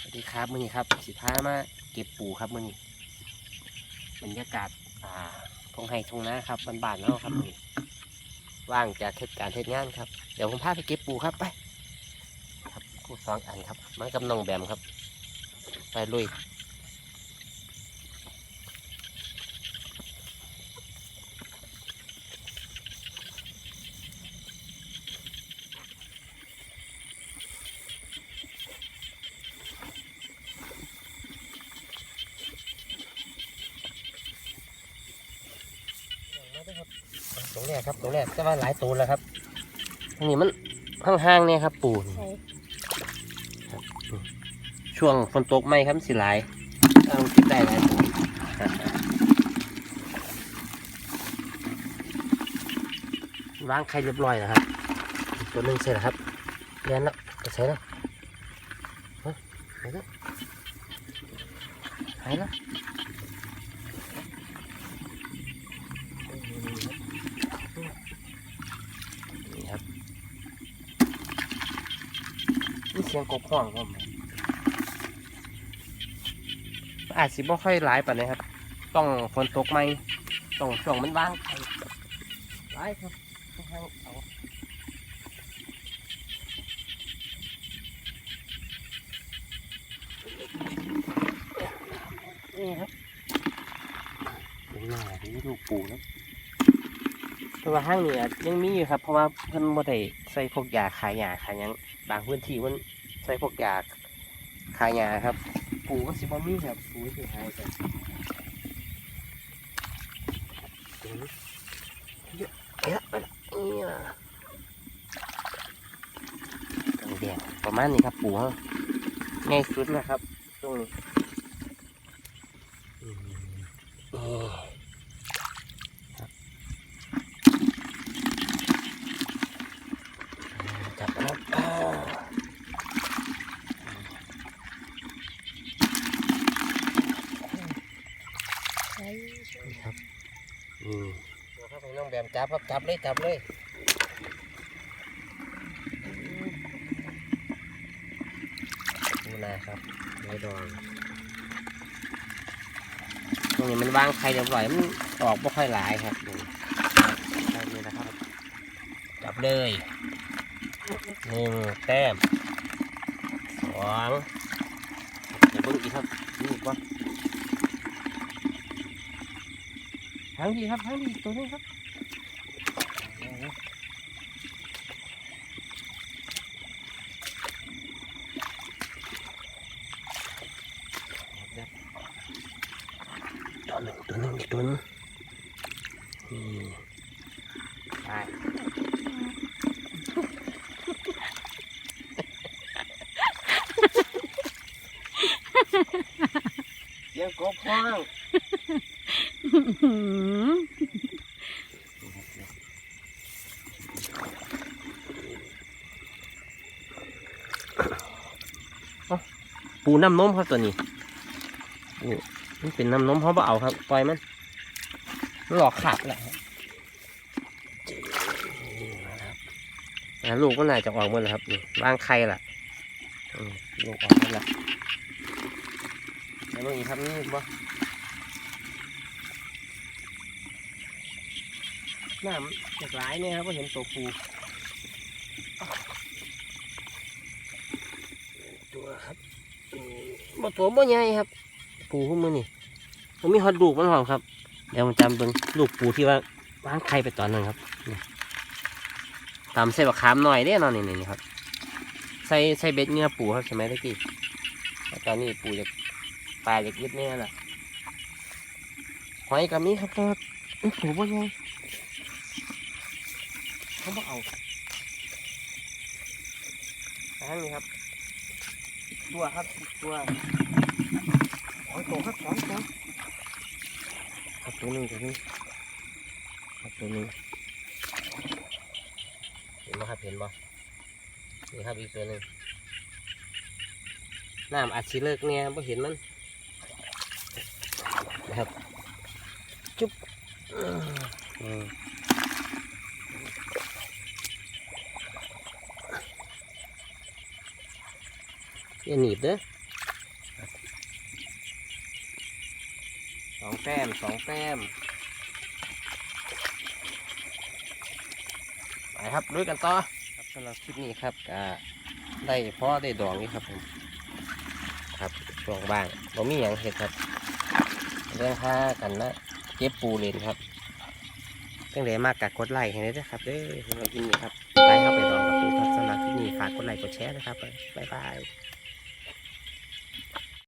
สวัสดีครับมื่อนี้ครับ สิพามาเก็บปูครับมื่อนี้บรรยากาศอ่าทงไห้ทงนาครับบ้านๆแล้วครับมื่อนี้ว่างจากเทศการเทศงานครับเดี๋ยวผมพาไปเก็บปูครับไป ครับคู่สองอันครับ มากับน้องแบมครับ ไปลุย ตรงแรกครับตรงแรกจะว่าหลายตัวแล้วครับอันนี้มันห่างๆเนี่ยครับ ปูนี่ใช่ช่วงฝนตกไหมครับสิหลายต้องคิดได้หลายตัววางไข่เรียบร้อยแล้วครับอีกตัวหนึ่งเสร็จแล้วครับเรียนแล้วจะใส่แล้วฮะหายแล้วหายแล้วนี่ครับ นี่เสียงกบห้องครับอาจสิบ่ค่อยหลายปานนี้ครับ ต้องฝนตกไหมต้องช่วงมันว่างไปหลายครับต้งเอานี่ครับเป็นหน้าที่ลูกปูนะ แต่ว่าห้างนี้ยังมีอยู่ครับ เพราะว่าเพิ่นบ่ได้ใส่พวกยาขายยาขายยังบางพื้นที่มันใส่พวกยาขายยาครับ ปูก็สิบ่มีครับปูสิหายไปเยอะเยอะเนี่ยตังแดงประมาณนี้ครับปูฮะง่ายสุดนะครับตรงนี้อืมนี่ครับจับครับอ้าว ใช่ นี่ครับ อืมครับให้น้องแบมจับครับจับเลยจับเลยดูนะครับไม้ดองตรงนี้มันวางไข่เรียบร้อยมันออกไม่ค่อยหลายครับนี่ได้นะครับ จับเลยหนึ่งแต้มสองเดี๋ยวเบิ่งอีกครับนี่กว่า ทางดีครับทางดีตัวนี้ครับตัวหนึ่งตัวหนึ่งอีกตัวหนึงนี่ไปเสียงกบห้อง ปูน้ำนมครับตัวนี้ปูมันเป็นน้ำนมเขาบ่เอาครับปล่อยมันหลอกขาดแหละครับลูกมันน่าจะออกหมดแล้วครับนี่วางไข่ละลูกออกหมดแล้วแล้วนี่ครับนี่บ่น้ำจากหลายเนี่ยครับก็เห็นตัวปูตัว ครับบ่ตัวบ่ใหญ่ครับ ปูพวกมือนี่ผมมีฮอดลูกมันหอมครับเดี๋ยวผมจำเบิ่งลูกปูที่ว่าวางไข่ไปตอนนั้นครับตามใส่บักขามหน่อยเด้นอนนี่นี่ครับ ใส่ใส่เบ็ดเนื้อปูครับใช่ไหมตะกี้ตอนนี้ปูจะปลายจะยึดเนื้อละหอยกับมีครับแต่ว่าอื้อปูบ่ใหญ่เขาบ่เอาอันนี้ครับ ตัวครับตัวสองตัวครับสองตัวครับตัวหนึ่งตัวนึงครับตัวหนึ่งเห็นไหมครับเห็นบ่นี่ครับอีกตัวหนึ่งน้ำอาจสิเลิกเนี่ยบ่เห็นมันนะครับจุ๊บอืม อย่าหนีบเด้อสองแต้มสองแต้มไปครับลุยกันต่อครับสำหรับคลิปนี้ครับก็ได้พ่อได้ดองนี่ครับผมครับช่วงบ้างเรามีอย่างเห็ดครับเรื่องค่ากันนะเก็บปูเลนครับตั้งแต่มากกัดกดไลค์ให้ด้วยครับเด้อสำหรับคลิปนี้ครับไปเข้าไปดองกับปูครับสำหรับคลิปนี้ฝากกดไลค์กดแชร์นะครับบ๊ายบาย